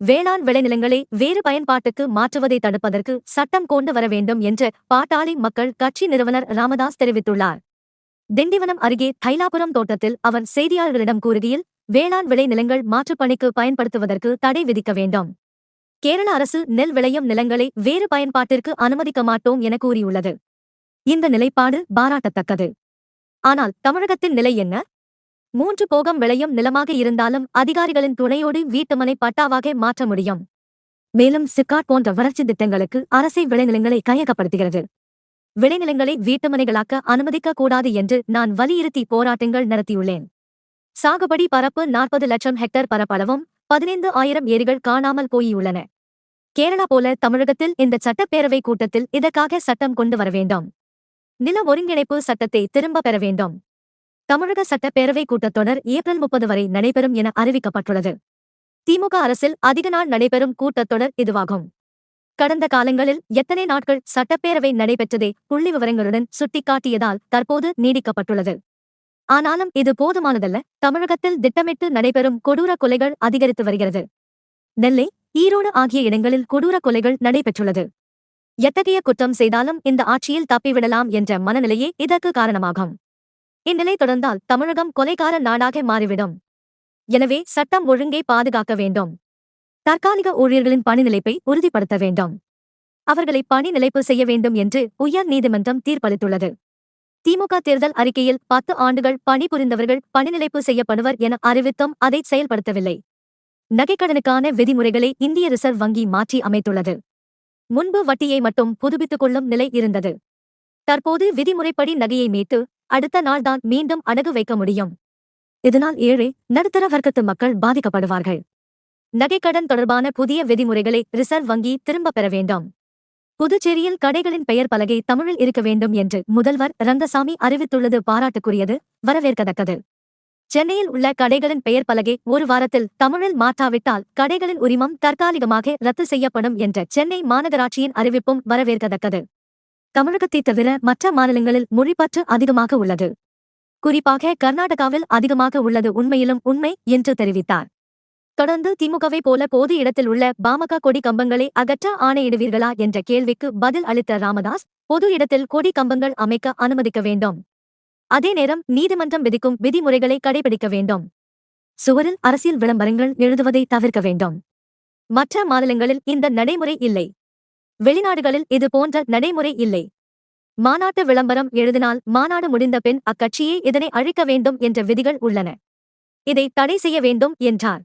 வேளாண் விளைநிலங்களை வேறு பயன்பாட்டுக்கு மாற்றுவதை தடுப்பதற்கு சட்டம் கொண்டு வர வேண்டும் என்று பாட்டாளி மக்கள் கட்சி நிறுவனர் ராமதாஸ் தெரிவித்துள்ளார். திண்டிவனம் அருகே தைலாபுரம் தோட்டத்தில் அவர் செய்தியாளர்களிடம் கூறுகையில் வேளாண் விளைநிலங்கள் மாற்றுப்பணிக்கு பயன்படுத்துவதற்கு தடை விதிக்க வேண்டும். கேரள அரசு நெல் விளையும் நிலங்களை வேறு பயன்பாட்டிற்கு அனுமதிக்க மாட்டோம் என கூறியுள்ளது. இந்த நிலைப்பாடு பாராட்டத்தக்கது. ஆனால் தமிழகத்தின் நிலை என்ன? மூன்று போகம் விளையும் நிலமாக இருந்தாலும் அதிகாரிகளின் துணையோடு வீட்டுமனை பட்டாவாக மாற்ற முடியும். மேலும் சிக்காட் போன்ற வளர்ச்சி திட்டங்களுக்கு அரசை விளைநிலங்களை கையகப்படுத்துகிறது. விளைநிலங்களை வீட்டுமனைகளாக்க அனுமதிக்க கூடாது என்று நான் வலியுறுத்தி போராட்டங்கள் நடத்தியுள்ளேன். சாகுபடி பரப்பு நாற்பது லட்சம் ஹெக்டர் பரப்பளவும் பதினைந்து ஆயிரம் ஏரிகள் காணாமல் போயுள்ளன. கேரளா போல தமிழகத்தில் இந்த சட்டப்பேரவை கூட்டத்தில் இதற்காக சட்டம் கொண்டு வர வேண்டும். நில ஒருங்கிணைப்பு சட்டத்தை திரும்ப பெற வேண்டும். தமிழக சட்டப்பேரவை கூட்டத்தொடர் ஏப்ரல் முப்பது வரை நடைபெறும் என அறிவிக்கப்பட்டுள்ளது. திமுக அரசில் அதிக நாள் நடைபெறும் கூட்டத்தொடர் இதுவாகும். கடந்த காலங்களில் எத்தனை நாட்கள் சட்டப்பேரவை நடைபெற்றதை புள்ளி விவரங்களுடன் சுட்டிக்காட்டியதால் தற்போது நீடிக்கப்பட்டுள்ளது. ஆனாலும் இது போதுமானதல்ல. தமிழகத்தில் திட்டமிட்டு நடைபெறும் கொடூர கொலைகள் அதிகரித்து வருகிறது. நெல்லை ஈரோடு ஆகிய இடங்களில் கொடூர கொலைகள் நடைபெற்றுள்ளது. எத்தகைய குற்றம் செய்தாலும் இந்த ஆட்சியில் தப்பிவிடலாம் என்ற மனநிலையே இதற்கு காரணமாகும். இந்நிலை தொடர்ந்தால் தமிழகம் கொலைகார நாடாக மாறிவிடும். எனவே சட்டம் ஒழுங்கை பாதுகாக்க வேண்டும். தற்காலிக ஊழியர்களின் பணி நிலைப்பை உறுதிப்படுத்த வேண்டும். அவர்களை பணி நிலைப்பு செய்ய வேண்டும் என்று உயர் நீதிமன்றம் தீர்ப்பளித்துள்ளது. திமுக தேர்தல் அறிக்கையில் பத்து ஆண்டுகள் பணிபுரிந்தவர்கள் பணிநிலைப்பு செய்யப்படுவர் என அறிவித்தும் அதை செயல்படுத்தவில்லை. நகைக்கடனுக்கான விதிமுறைகளை இந்திய ரிசர்வ் வங்கி மாற்றி அமைத்துள்ளது. முன்பு வட்டியை மட்டும் புதுப்பித்துக் கொள்ளும் நிலை இருந்தது. தற்போது விதிமுறைப்படி நகையை மீட்டு அடுத்த நாள்தான் மீண்டும் அடகு வைக்க முடியும். இதனால் ஏழை நடுத்தர வர்க்கத்து மக்கள் பாதிக்கப்படுவார்கள். நகைக்கடன் தொடர்பான புதிய விதிமுறைகளை ரிசர்வ் வங்கி திரும்பப் பெற வேண்டும். புதுச்சேரியில் கடைகளின் பெயர் பலகை தமிழில் இருக்க வேண்டும் என்று முதல்வர் ரங்கசாமி அறிவித்துள்ளது பாராட்டுக்குரியது வரவேற்கத்தக்கது. சென்னையில் உள்ள கடைகளின் பெயர் பலகை ஒரு வாரத்தில் தமிழில் மாற்றாவிட்டால் கடைகளின் உரிமம் தற்காலிகமாக ரத்து செய்யப்படும் என்ற சென்னை மாநகராட்சியின் அறிவிப்பும் வரவேற்கத்தக்கது. தமிழகத்தை தவிர மற்ற மாநிலங்களில் மொழிப்பற்று அதிகமாக உள்ளது. குறிப்பாக கர்நாடகாவில் அதிகமாக உள்ளது உண்மையிலும் உண்மை என்று தெரிவித்தார். தொடர்ந்து திமுகவை போல போது இடத்தில் உள்ள பாமக கொடி கம்பங்களை அகற்ற ஆணையிடுவீர்களா என்ற கேள்விக்கு பதில் அளித்த ராமதாஸ் பொது இடத்தில் கொடி கம்பங்கள் அமைக்க அனுமதிக்க வேண்டும். அதே நேரம் நீதிமன்றம் விதிக்கும் விதிமுறைகளை கடைபிடிக்க வேண்டும். சுவரில் அரசியல் விளம்பரங்கள் எழுதுவதை தவிர்க்க வேண்டும். மற்ற மாநிலங்களில் இந்த நடைமுறை இல்லை. வெளிநாடுகளில் இது போன்ற நடைமுறை இல்லை. மாநாட்டு விளம்பரம் எழுதினால் மாநாடு முடிந்த பின் அக்கட்சியே இதனை அழிக்க வேண்டும் என்ற விதிகள் உள்ளன. இதை தடை செய்ய வேண்டும் என்றார்.